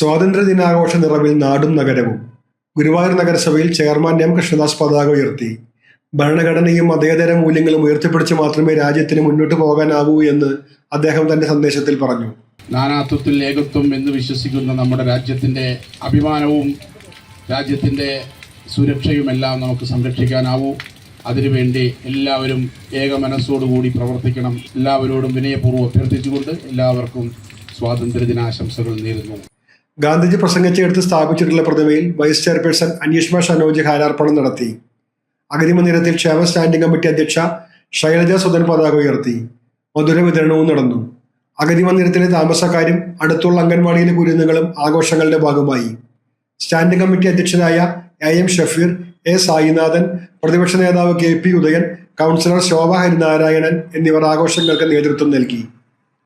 സ്വാതന്ത്ര്യ ദിനാഘോഷ നിറവിൽ നാടും നഗരവും. ഗുരുവായൂർ നഗരസഭയിൽ ചെയർമാൻ എം കൃഷ്ണദാസ് പതാക ഉയർത്തി. ഭരണഘടനയും മതേതര മൂല്യങ്ങളും ഉയർത്തിപ്പിടിച്ച് മാത്രമേ രാജ്യത്തിന് മുന്നോട്ട് പോകാനാവൂ എന്ന് അദ്ദേഹം തന്റെ സന്ദേശത്തിൽ പറഞ്ഞു. നാനാത്വത്തിൽ ഏകത്വം എന്ന് വിശ്വസിക്കുന്ന നമ്മുടെ രാജ്യത്തിന്റെ അഭിമാനവും രാജ്യത്തിന്റെ സുരക്ഷയുമെല്ലാം നമുക്ക് സംരക്ഷിക്കാനാവൂ. അതിനുവേണ്ടി എല്ലാവരും ഏക മനസ്സോടുകൂടി പ്രവർത്തിക്കണം. എല്ലാവരോടും വിനയപൂർവം അഭ്യർത്ഥിച്ചുകൊണ്ട് എല്ലാവർക്കും സ്വാതന്ത്ര്യ ദിനാശംസകൾ നേരുന്നു. ഗാന്ധിജി പ്രസംഗിച്ചെടുത്ത് സ്ഥാപിച്ചിട്ടുള്ള പ്രതിമയിൽ വൈസ് ചെയർപേഴ്സൺ അന്വേഷ്മ ഷനോജ് ഹാരാർപ്പണം നടത്തി. അഗ്നിമന്ദിരത്തിൽ ക്ഷേമ സ്റ്റാൻഡിംഗ് കമ്മിറ്റി അധ്യക്ഷ ശൈലജ സുധൻ പതാക ഉയർത്തി. മധുര വിതരണവും നടന്നു. അഗതിമന്ദിരത്തിലെ താമസക്കാരും അടുത്തുള്ള അംഗൻവാടിയിലെ കുരുന്നുകളും ആഘോഷങ്ങളുടെ ഭാഗമായി. സ്റ്റാൻഡിംഗ് കമ്മിറ്റി അധ്യക്ഷനായ A M Shafeer A Sainathan പ്രതിപക്ഷ നേതാവ് K P Udayan councillor Shobha Harinarayanan എന്നിവർ ആഘോഷങ്ങൾക്ക് നേതൃത്വം നൽകി.